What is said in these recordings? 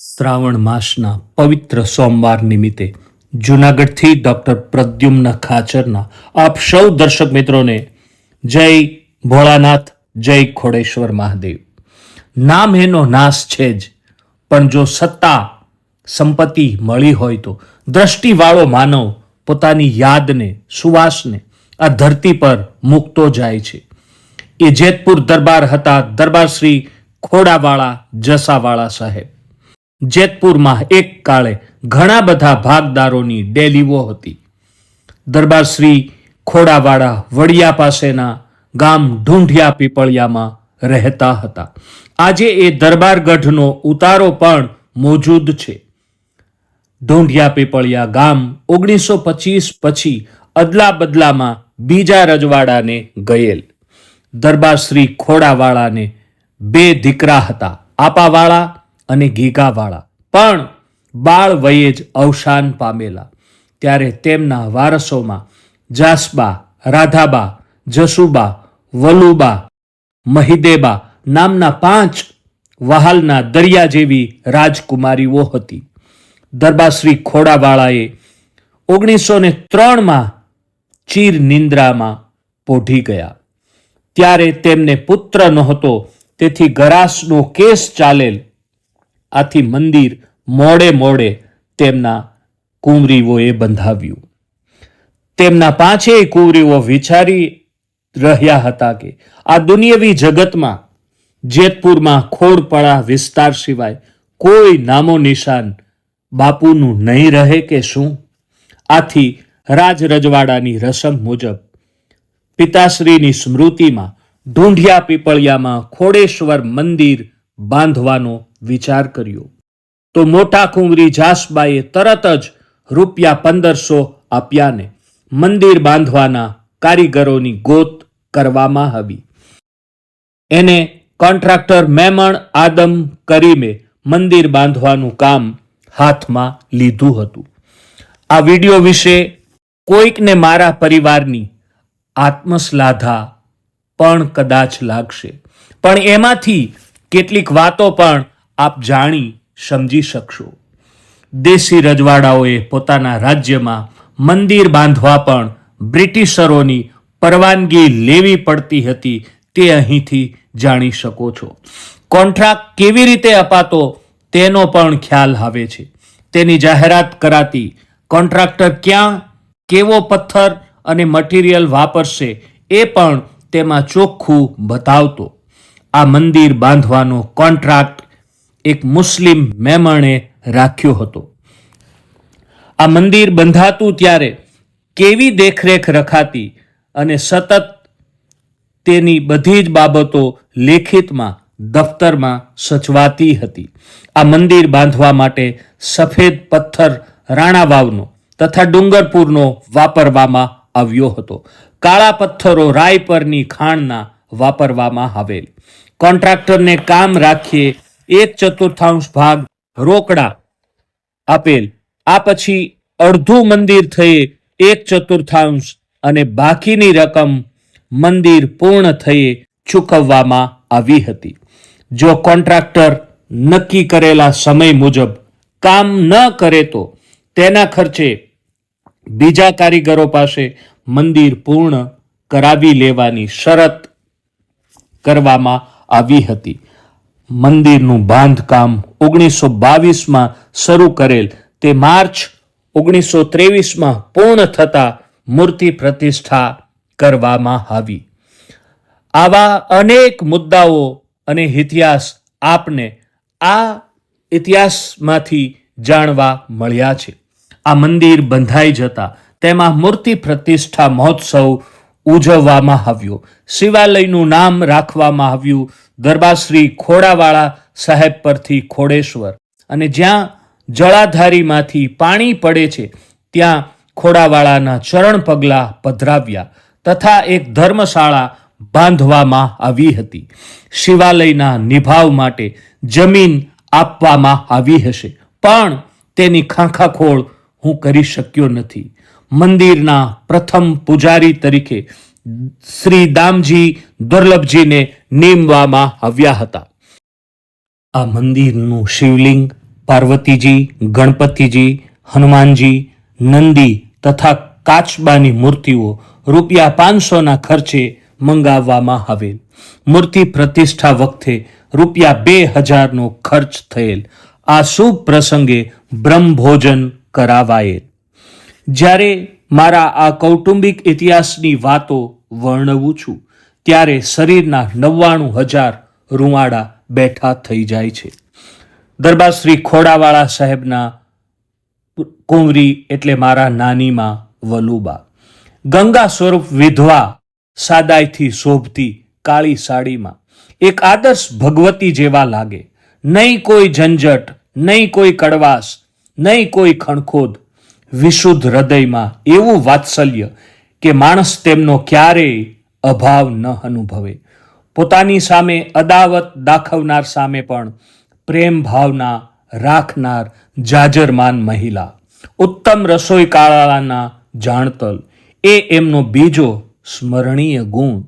શ્રાવણ માસના પવિત્ર સોમવાર નિમિત્તે જૂનાગઢથી ડૉક્ટર પ્રદ્યુમ્ન ખાચરના આપ સૌ દર્શક મિત્રોને જય ભોળાનાથ, જય ખોડેશ્વર મહાદેવ. નામ એનો નાશ છે જ, પણ જો સત્તા, સંપત્તિ મળી હોય તો દ્રષ્ટિવાળો માનવ પોતાની યાદને, સુવાસને, આ ધરતી પર મૂકતો જાય છે. એ જેતપુર દરબાર હતા દરબાર શ્રી ખોડાવાળા જસાવાળા સાહેબ. જેતપુરમાં એક કાળે ઘણા બધા ભાગદારોની ડેલીઓ હતી. દરબારશ્રી ખોડાવાડા વડિયા પાસેના ગામ ઢૂંઢિયા પીપળિયામાં રહેતા હતા. આજે એ દરબારગઢનો ઉતારો પણ મોજૂદ છે. ઢૂંઢિયા પીપળિયા ગામ ઓગણીસો પચીસ પછી અદલા બદલામાં બીજા રજવાડાને ગયેલ. દરબારશ્રી ખોડાવાળાને બે દીકરા હતા. આપાવાળા અને ગીગાવાળા. પણ બાળ વયે જ અવસાન પામેલા. ત્યારે તેમના વારસોમાં જાસબા, રાધાબા, જસુબા, વલુબા, મહિદેબા નામના પાંચ વહાલના દરિયા જેવી રાજકુમારીઓ હતી. દરબાર શ્રી ખોડાવાળાએ ઓગણીસો ને ત્રણમાં ચીર નિંદ્રામાં પોઢી ગયા. ત્યારે તેમને પુત્ર નહોતો, તેથી ગરાસનો કેસ ચાલેલ આથી મંદિર મોડે મોડે તેમના કુંવરીઓએ બંધાવ્યું. તેમના પાંચેય કુંવરીઓ વિચારી રહ્યા હતા કે આ દુનિયવી જગતમાં જેતપુરમાં ખોડપડા વિસ્તાર સિવાય કોઈ નામો નિશાન બાપુનું નહીં રહે કે શું? આથી રાજ રજવાડાની રસમ મુજબ પિતાશ્રીની સ્મૃતિમાં ઢૂંઢિયા પીપળિયામાં ખોડેશ્વર મંદિર બાંધવાનો વિચાર કર્યો. તો મોટા કુંવરી જાસબાઈએ તરત જ રૂપિયા પંદરસો આપ્યાને મંદિર બાંધવાના કારીગરોની ગોત કરવામાં આવી. એને કોન્ટ્રાક્ટર મેમણ આદમ કરીમે મંદિર બાંધવાનું કામ હાથમાં લીધું હતું. આ વિડિયો વિશે કોઈકને મારા પરિવારની આત્મસ્લાધા પણ કદાચ લાગશે. પણ એમાંથી કેટલીક વાતો પણ આપ જાણી, સમજી શકશો. દેશી રજવાડાઓએ પોતાના રાજ્યમાં મંદિર બાંધવા પણ બ્રિટિશરોની પરવાનગી લેવી પડતી હતી, તે અહીંથી જાણી શકો છો. કોન્ટ્રાક્ટ કેવી રીતે અપાતો, તેનો પણ ખ્યાલ આવે છે. તેની જાહેરાત કરાતી કોન્ટ્રાક્ટર ક્યાં, કેવો પથ્થર અને મટીરિયલ વાપરશે, એ પણ તેમાં ચોખ્ખું બતાવતો. આ મંદિર બાંધવાનો કોન્ટ્રાક્ટ એક મુસ્લિમ મેમણે રાખ્યો હતો. આ મંદિર બંધાતું ત્યારે કેવી દેખરેખ રખાતી અને સતત તેની બધી જ બાબતો લેખિતમાં, દફતરમાં સચવાતી હતી. આ મંદિર બાંધવા માટે સફેદ પથ્થર રાણાવાવનો તથા ડુંગરપુરનો વાપરવામાં આવ્યો હતો. કાળા પથ્થરો રાય પરની ખાણના વાપરવામાં આવેલ. કોન્ટ્રાક્ટરને કામ રાખીએ એક ચતુર્થાંશ ભાગ રોકડા આપેલ. આ પછી અડધું મંદિર થયે એક ચતુર્થાંશ અને બાકીની રકમ મંદિર પૂર્ણ થયે ચૂકવવામાં આવી હતી. જો કોન્ટ્રાક્ટર નક્કી કરેલા સમય મુજબ કામ ન કરે તો તેના ખર્ચે બીજા કારીગરો પાસે મંદિર પૂર્ણ કરાવી લેવાની શરત કરવામાં આવી હતી. મંદિરનું બાંધકામ ઓગણીસો બાવીસમાં શરૂ કરેલ. તે માર્ચ ઓગણીસો ત્રેવીસમાં પૂર્ણ થતા મૂર્તિ પ્રતિષ્ઠા કરવામાં આવી. આવા અનેક મુદ્દાઓ અને ઇતિહાસ આપને આ ઇતિહાસમાંથી જાણવા મળ્યા છે. આ મંદિર બંધાઈ જતા તેમાં મૂર્તિ પ્રતિષ્ઠા મહોત્સવ ઉજવવામાં આવ્યો. શિવાલયનું નામ રાખવામાં આવ્યું. દરબાર શ્રી ખોડાવાળા સાહેબ પરથી ખોડેશ્વર. અને જ્યાં જળાધારીમાંથી પાણી પડે છે, ત્યાં ખોડાવાળાના ચરણ પગલાં પધરાવ્યા તથા એક ધર્મશાળા બાંધવામાં આવી હતી. શિવાલયના નિભાવ માટે જમીન આપવામાં આવી હશે, પણ તેની ખાંખાખોળ હું કરી શક્યો નથી. મંદિરના પ્રથમ પૂજારી તરીકે શ્રી દામજી દુર્લભજીને નીમવામાં આવ્યા હતા. આ મંદિરનું શિવલિંગ પાર્વતીજી, ગણપતિજી, હનુમાનજી, નંદી તથા કાચબાની મૂર્તિઓ રૂપિયા પાંચસોના ખર્ચે મંગાવવામાં આવેલ મૂર્તિ પ્રતિષ્ઠા વખતે રૂપિયા બે હજારનો ખર્ચ થયેલ. આ શુભ પ્રસંગે બ્રહ્મભોજન કરાવાયેલ. જ્યારે મારા આ કૌટુંબિક ઇતિહાસની વાતો વર્ણવું છું. ત્યારે શરીરના નવ્વાણું હજાર રૂવાડા બેઠા થઈ જાય છે. દરબાર શ્રી ખોડાવાળા સાહેબના કુંવરી એટલે મારા નાનીમાં વલુબા. ગંગા સ્વરૂપ વિધવા સાદાઈથી શોભતી કાળી સાડીમાં. એક આદર્શ ભગવતી જેવા લાગે. નહીં કોઈ ઝંઝટ, નહીં કોઈ કડવાશ, નહીં કોઈ ખણખોદ વિશુદ્ધ હૃદયમાં એવું વાત્સલ્ય કે માણસ તેમનો ક્યારેય અભાવ ન અનુભવે. પોતાની સામે અદાવત દાખવનાર સામે પણ પ્રેમ ભાવના રાખનાર જાજરમાન મહિલા. ઉત્તમ રસોઈ કાળાના જાણતલ એ એમનો બીજો સ્મરણીય ગુણ.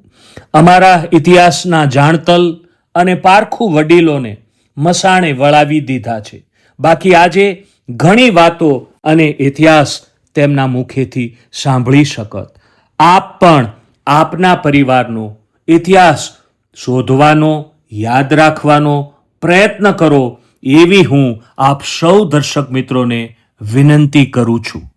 અમારા ઇતિહાસના જાણતલ અને પારખું વડીલોને મસાણે વળાવી દીધા છે. બાકી આજે ઘણી વાતો અને ઇતિહાસ તેમના મુખેથી સાંભળી શકત. આપ પણ આપના પરિવારનો ઇતિહાસ શોધવાનો, યાદ રાખવાનો પ્રયત્ન કરો એવી હું આપ સૌ દર્શક મિત્રોને વિનંતી કરું છું.